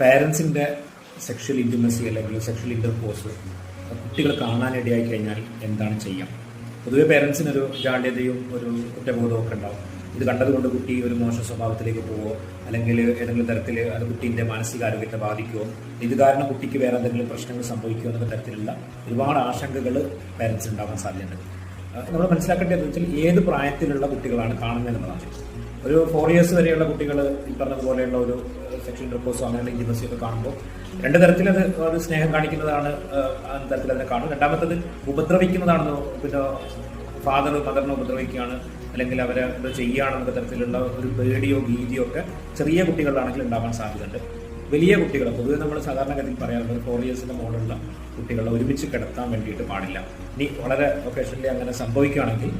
പാരൻസിന്റെ sexual intimacy അല്ലെങ്കിൽ sexual intercourse കുട്ടികൾ കാണാനിടയായി കഴിഞ്ഞാൽ എന്താണ് ചെയ്യാം? പൊതുവെ പേരൻസിനൊരു ജാള്യതയും ഒരു കുറ്റബോധവും ഒക്കെ ഉണ്ടാവും. ഇത് കണ്ടതുകൊണ്ട് കുട്ടി ഒരു മോശ സ്വഭാവത്തിലേക്ക് പോവോ അല്ലെങ്കിൽ ഏതെങ്കിലും തരത്തിൽ അത് കുട്ടീന്റെ മാനസികാരോഗ്യത്തെ ബാധിക്കുമോ ഇത് കാരണം കുട്ടിക്ക് വേറെ എന്തെങ്കിലും പ്രശ്നങ്ങൾ സംഭവിക്കുമോ എന്നൊക്കെ തരത്തിലുള്ള ഒരുപാട് ആശങ്കകൾ പേരൻസിന് ഉണ്ടാവാൻ സാധ്യതയുണ്ട്. നമ്മൾ മനസ്സിലാക്കേണ്ടത് വെച്ചാൽ ഏത് പ്രായത്തിലുള്ള കുട്ടികളാണ് കാണുന്നത് എന്നുള്ളതാണ് ഒരു ഫോർ ഇയേഴ്സ് വരെയുള്ള കുട്ടികൾ ഈ പറഞ്ഞതുപോലെയുള്ള ഒരു സെക്ഷൻ ഇന്റർകോഴ്സോ അങ്ങനെയുള്ള ഇന്റിമസി ഒക്കെ കാണുമ്പോൾ രണ്ട് തരത്തിൽ അത് ഒരു സ്നേഹം കാണിക്കുന്നതാണ് തരത്തിൽ അതിനെ കാണും രണ്ടാമത്തത് ഉപദ്രവിക്കുന്നതാണെന്നോ പിന്നെ ഫാദർ മദറിനെ ഉപദ്രവിക്കുകയാണ് അല്ലെങ്കിൽ അവരെ ഇത് ചെയ്യുകയാണെന്നൊക്കെ തരത്തിലുള്ള ഒരു പേടിയോ ഭീതിയോ ഒക്കെ ചെറിയ കുട്ടികളാണെങ്കിൽ ഉണ്ടാവാൻ സാധ്യതയുണ്ട്. വലിയ കുട്ടികൾ പൊതുവെ നമ്മൾ സാധാരണഗതിയിൽ പറയാറുണ്ട് ഫോർ ഇയേഴ്സിന്റെ മുകളിലുള്ള കുട്ടികളെ ഒരുമിച്ച് കിടത്താൻ വേണ്ടിയിട്ട് പാടില്ല. ഇനി വളരെ ഒക്കേഷനിൽ അങ്ങനെ സംഭവിക്കുകയാണെങ്കിൽ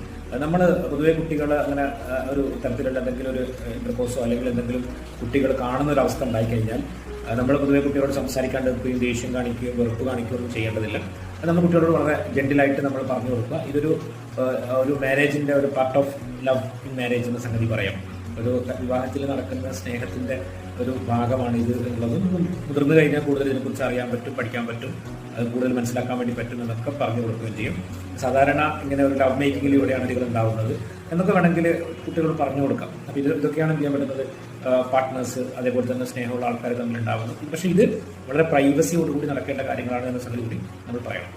നമ്മൾ പൊതുവെ കുട്ടികൾ അങ്ങനെ ഒരു തരത്തിലുള്ള എന്തെങ്കിലും ഒരു ഇന്റർകോഴ്സോ അല്ലെങ്കിൽ എന്തെങ്കിലും കുട്ടികൾ കാണുന്ന ഒരു അവസ്ഥ ഉണ്ടായിക്കഴിഞ്ഞാൽ നമ്മൾ പൊതുവെ കുട്ടികളോട് സംസാരിക്കാണ്ട് നിൽക്കുകയും ദേഷ്യം കാണിക്കുകയും വെറുപ്പ് കാണിക്കുകയും ഒന്നും ചെയ്യേണ്ടതില്ല. നമ്മൾ കുട്ടികളോട് വളരെ ജെന്റിലായിട്ട് നമ്മൾ പറഞ്ഞു കൊടുക്കുക. ഇതൊരു ഒരു മാരേജിന്റെ ഒരു part of love in marriage എന്ന സംഗതി പറയാം. ഒരു വിവാഹത്തിൽ നടക്കുന്ന സ്നേഹത്തിന്റെ ഒരു ഭാഗമാണ് ഇത് എന്നുള്ളത് മുതിർന്നു കഴിഞ്ഞാൽ കൂടുതൽ ഇതിനെക്കുറിച്ച് അറിയാൻ പറ്റും പഠിക്കാൻ പറ്റും. അത് കൂടുതൽ മനസ്സിലാക്കാൻ വേണ്ടി പറ്റും എന്നൊക്കെ പറഞ്ഞു കൊടുക്കുകയും ചെയ്യും. സാധാരണ ഇങ്ങനെ ഒരു ലവ് മേക്കിങ്ങിലൂടെയാണ് ഇതുകൾ ഉണ്ടാവുന്നത്. എന്നൊക്കെ വേണമെങ്കിൽ കുട്ടികളോട് പറഞ്ഞു കൊടുക്കാം. അപ്പോൾ ഇത് ഇതൊക്കെയാണ് എന്ത് ചെയ്യാൻ പറ്റുന്നത്? പാർട്ട്നേഴ്സ് അതേപോലെ തന്നെ സ്നേഹമുള്ള ആൾക്കാർ തമ്മിൽ ഉണ്ടാവുന്നത്. പക്ഷേ ഇത് വളരെ പ്രൈവസിയോടുകൂടി നടക്കേണ്ട കാര്യങ്ങളാണ് എന്ന സംഗതി കൂടി നമ്മൾ പറയണം.